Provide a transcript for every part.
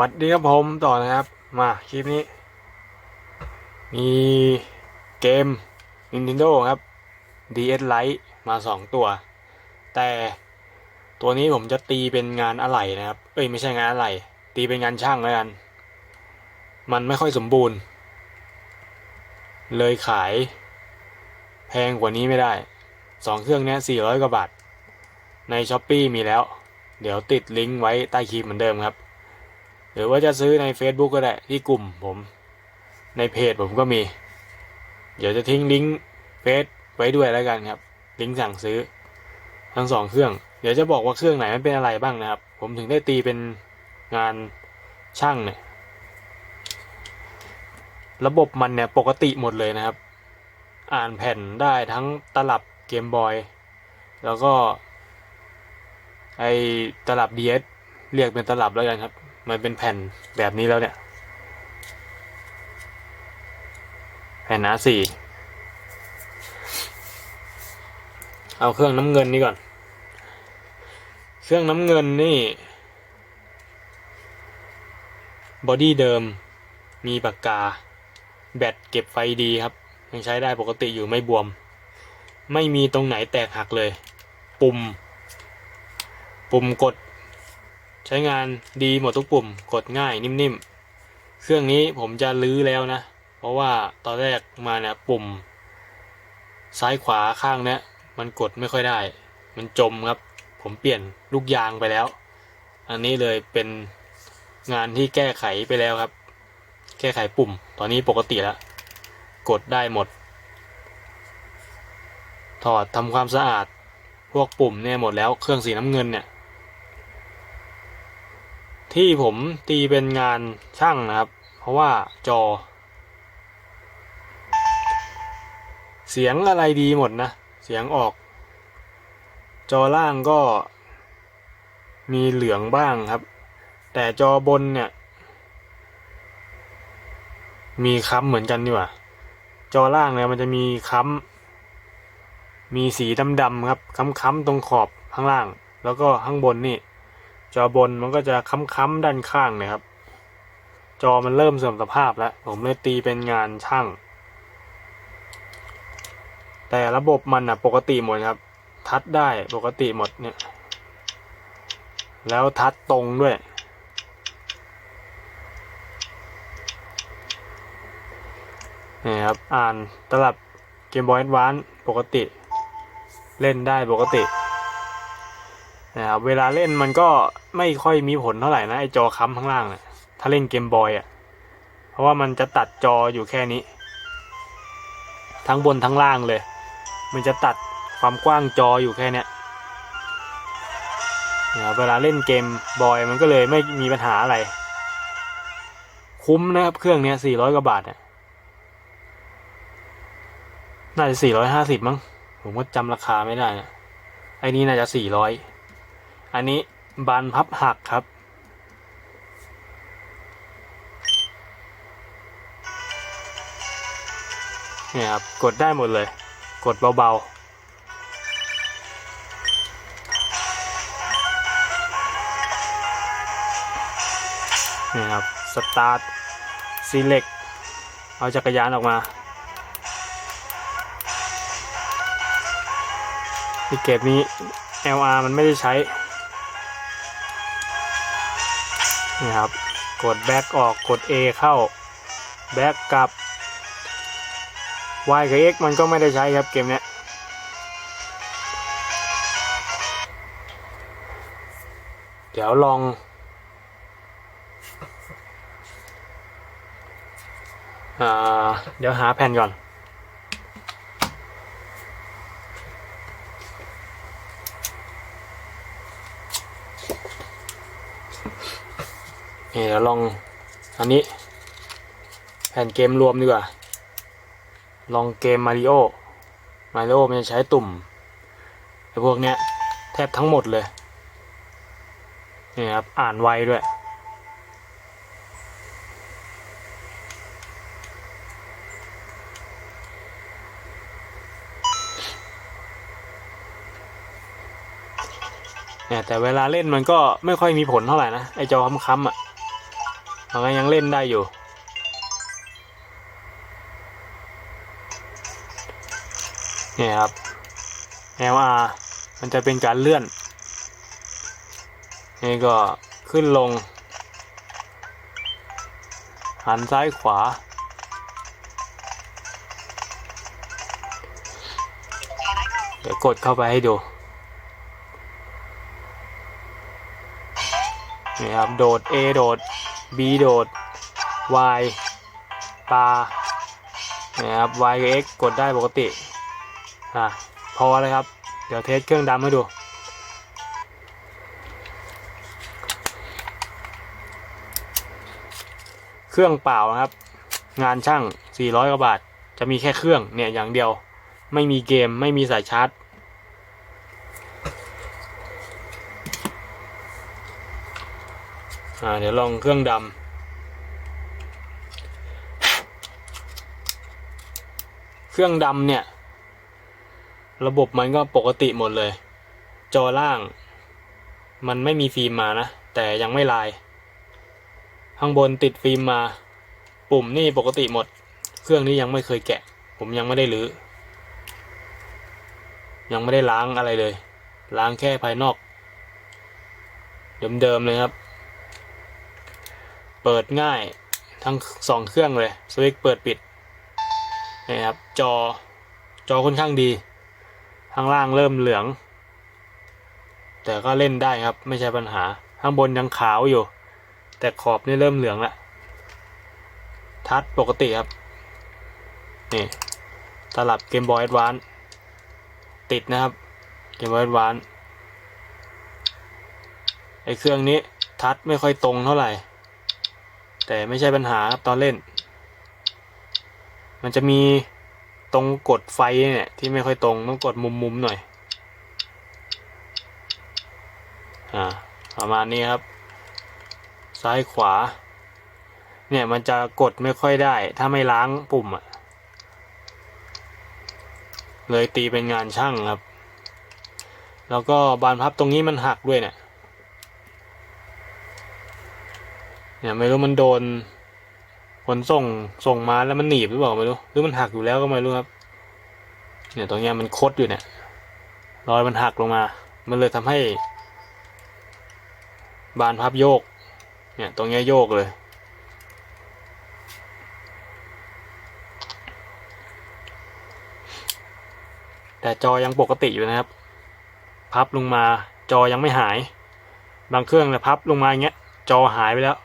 วัสดีครับผมต่อนะครับ มาคลิปนี้ มีเกม Nintendo ครับ DS Lite มา 2 ตัว แต่ตัวนี้ผมจะตีเป็นงานอะไหล่นะครับ เอ้ยไม่ใช่งานอะไหล่ตีเป็นงานช่างแล้วกัน มันไม่ค่อยสมบูรณ์ เลยขาย แพงกว่านี้ไม่ได้สองเครื่องนี้400 กว่าบาท ใน s h อ p e e มีแล้ว เดี๋ยวติดลิงก์ไว้ใต้คลิปเหมือนเดิมครับ หรือว่าจะซื้อใน Facebook ก็ได้ที่กลุ่มผมในเพจผมก็มี เดี๋ยวจะทิ้งลิงก์เฟซไว้ด้วยแล้วกันครับ ลิงก์สั่งซื้อ ทั้งสองเครื่อง เดี๋ยวจะบอกว่าเครื่องไหนมันเป็นอะไรบ้างนะครับ ผมถึงได้ตีเป็นงานช่างเนี่ยระบบมันเนี่ยปกติหมดเลยนะครับ อ่านแผ่นได้ทั้งตลับเกมบอย แล้วก็ไอตลับ DS เรียกเป็นตลับแล้วกันครับ มันเป็นแผ่นแบบนี้แล้วเนี่ย แผ่น A4 เอาเครื่องน้ำเงินนี่ก่อน เครื่องน้ำเงินนี่บอดี้เดิมมีปากกา แบตเก็บไฟดีครับ ยังใช้ได้ปกติอยู่ไม่บวม ไม่มีตรงไหนแตกหักเลย ปุ่ม ปุ่มกด ใช้งานดีหมดทุกปุ่มกดง่ายนิ่มๆ เครื่องนี้ผมจะลื้อแล้วนะ เพราะว่าตอนแรกมาเนี่ยปุ่ม ซ้ายขวาข้างเนี้ยมันกดไม่ค่อยได้ มันจมครับ ผมเปลี่ยนลูกยางไปแล้ว อันนี้เลยเป็นงานที่แก้ไขไปแล้วครับ แก้ไขปุ่ม ตอนนี้ปกติแล้ว กดได้หมด ถอดทำความสะอาด พวกปุ่มเนี่ยหมดแล้ว เครื่องสีน้ำเงินเนี่ย ที่ผมตีเป็นงานช่างนะครับ เพราะว่าจอ เสียงอะไรดีหมดนะ เสียงออก จอล่างก็มีเหลืองบ้างครับ แต่จอบนเนี่ย มีค้ำเหมือนกันดีกว่า จอล่างเนี่ยมันจะมีค้ำมีสีดำๆครับค้ำๆตรงขอบข้างล่าง แล้วก็ข้างบนนี่ จอบนมันก็จะค้ำๆด้านข้างนะครับ จอมันเริ่มเสื่อมสภาพแล้ว ผมเลยตีเป็นงานช่าง แต่ระบบมันอะปกติหมดครับ ทัดได้ปกติหมดเนี่ย แล้วทัดตรงด้วยนี่ครับ อ่านตลับเกมบอย a d วานปกติ เล่นได้ปกติ นะครับเวลาเล่นมันก็ไม่ค่อยมีผลเท่าไหร่นะไอจอค้ำข้างล่างเนี่ยถ้าเล่นเกมบอยอะ เพราะว่ามันจะตัดจออยู่แค่นี้ ทั้งบนทั้งล่างเลย มันจะตัดความกว้างจออยู่แค่เนี้ยนะเวลาเล่นเกมบอยมันก็เลยไม่มีปัญหาอะไร คุ้มนะครับเครื่องเนี้ยสี่ร้อยกว่าบาทเนี่ยน่าจะสี่ร้อยห้าสิบมั้งผมก็จำราคาไม่ได้นะไอ้นี้น่าจะสี่ร้อย อันนี้บานพับหักครับ เนี่ยครับ กดได้หมดเลย กดเบาๆเนี่ยครับ สตาร์ทซีเล็ก เอาจักรยานออกมา ที่เกตนี้ LR มันไม่ได้ใช้ นี่ครับ กดแบ็กออกกด A เข้าแบ็กกลับ Y กับ X มันก็ไม่ได้ใช้ครับเกมเนี้ยเดี๋ยวลองอเดี๋ยวหาแผ่นก่อน นี่เดี๋ยวลองอันนี้ แผ่นเกมรวมดีกว่า ลองเกมมาริโอมาริโอมันจะใช้ตุ่มไอ้พวกเนี้ยแทบทั้งหมดเลย นี่ครับ อ่านไวด้วยเนี่ยแต่เวลาเล่นมันก็ไม่ค่อยมีผลเท่าไหร่นะ ไอจอค้ำๆอะ มันก็ยังเล่นได้อยู่ นี่ครับ LR มันจะเป็นการเลื่อน นี่ก็ขึ้นลง หันซ้ายขวา เดี๋ยวกดเข้าไปให้ดู นี่ครับ โดด A โดด B โดด Y ปลานี่ครับ Y กับ X กดได้ปกติ อะ พอเลยครับ เดี๋ยวเทสเครื่องดำให้ดู เครื่องเปล่านะครับ งานช่าง 400กว่าบาท จะมีแค่เครื่องเนี่ยอย่างเดียว ไม่มีเกมไม่มีสายชาร์จ อ่าเดี๋ยวลองเครื่องดำเครื่องดำเนี่ย ระบบมันก็ปกติหมดเลย จอล่าง มันไม่มีฟิล์มมานะ แต่ยังไม่ลาย ข้างบนติดฟิล์มมา ปุ่มนี่ปกติหมด เครื่องนี้ยังไม่เคยแกะ ผมยังไม่ได้รื้อยังไม่ได้ล้างอะไรเลย ล้างแค่ภายนอก เดิมๆเลยครับ เปิดง่ายทั้งสองเครื่องเลยสวิตช์เปิดปิดนี่ครับจอจอค่อนข้างดี ข้างล่างเริ่มเหลือง แต่ก็เล่นได้ครับไม่ใช่ปัญหา ข้างบนยังขาวอยู่ แต่ขอบนี่เริ่มเหลืองละทัชปกติครับ นี่ตลับเกมบอย a d วานติดนะครับเกมบอย a d วานไอเครื่องนี้ทัชไม่ค่อยตรงเท่าไหร่ แต่ไม่ใช่ปัญหาครับตอนเล่น มันจะมีตรงกดไฟเนี่ยที่ไม่ค่อยตรงต้องกดมุมๆหน่อย อ่าประมาณนี้ครับ ซ้ายขวา เนี่ยมันจะกดไม่ค่อยได้ ถ้าไม่ล้างปุ่มอะเลยตีเป็นงานช่างครับ แล้วก็บานพับตรงนี้มันหักด้วยเนี่ย เนี่ยไม่รู้มันโดนขนส่งส่งมาแล้วมันหนีบหรือเปล่าไม่รู้หรือมันหักอยู่แล้วก็ไม่รู้ครับ เนี่ยตรงเนี้ยมันคดอยู่เนี่ยรอยมันหักลงมา มันเลยทำให้ บานพับโยก เนี่ยตรงเนี้ยโยกเลย แต่จอยังปกติอยู่นะครับ พับลงมาจอยังไม่หาย บางเครื่องเนี่ยพับลงมาอย่างเงี้ยจอหายไปแล้ว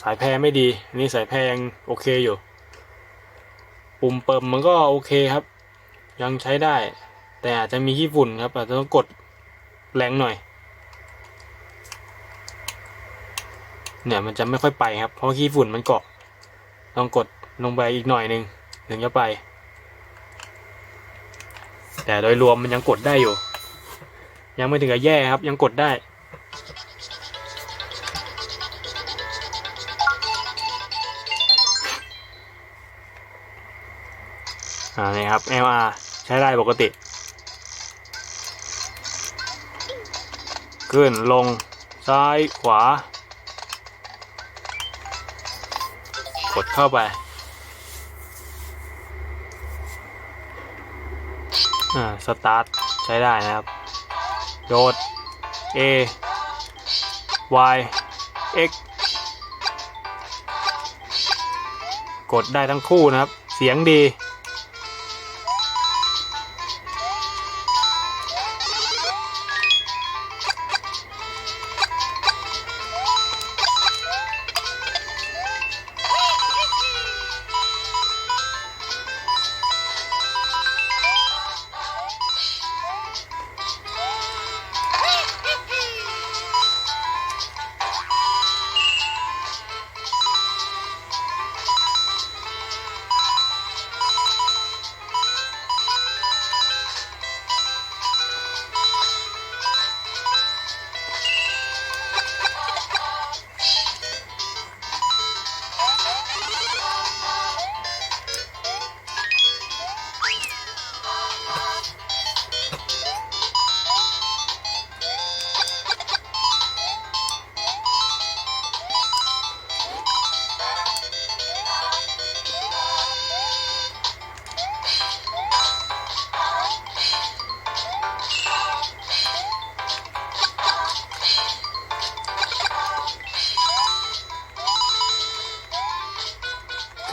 สายแพรไม่ดีอันนี้สายแพรยังโอเคอยู่ ปุ่มเปิมมันก็โอเคครับ ยังใช้ได้ แต่อาจจะมีขี้ฝุ่นครับ อาจจะต้องกดแรงหน่อย เนี่ยมันจะไม่ค่อยไปครับ เพราะขี้ฝุ่นมันเกาะ ต้องกดลงไปอีกหน่อยหนึ่งถึงจะไป แต่โดยรวมมันยังกดได้อยู่ ยังไม่ถึงกับแย่ครับ ยังกดได้ อ่านี่ครับ LR ใช้ได้ปกติ ขึ้นลงซ้ายขวา กดเข้าไปอ่าสตาร์ทใช้ได้นะครับ โดด A Y X กดได้ทั้งคู่นะครับ เสียงดี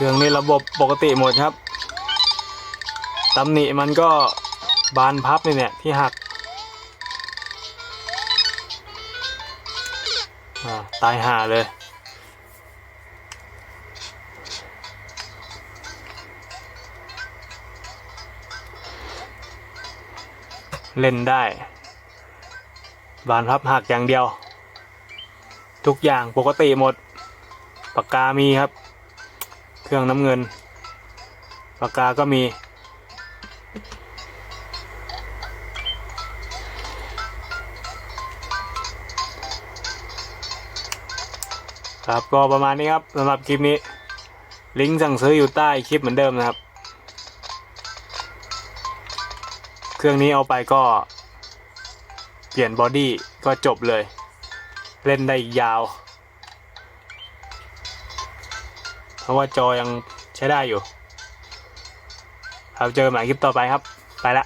เครื่องนี้ระบบปกติหมดครับตำหนิมันก็บานพับนี่เนี่ยที่หักตายห่าเลย เล่นได้ บานพับหักอย่างเดียว ทุกอย่างปกติหมด ปากกามีครับ เครื่องน้ำเงิน ปากกาก็มี ครับก็ประมาณนี้ครับสำหรับคลิปนี้ ลิงก์สั่งซื้ออยู่ใต้คลิปเหมือนเดิมนะครับ เครื่องนี้เอาไปก็ เปลี่ยนบอดี้ก็จบเลย เล่นได้ยาว ราะว่าจอยังใช้ได้อยู่เราเจอกันใหม่คลิปต่อไปครับ ไปละ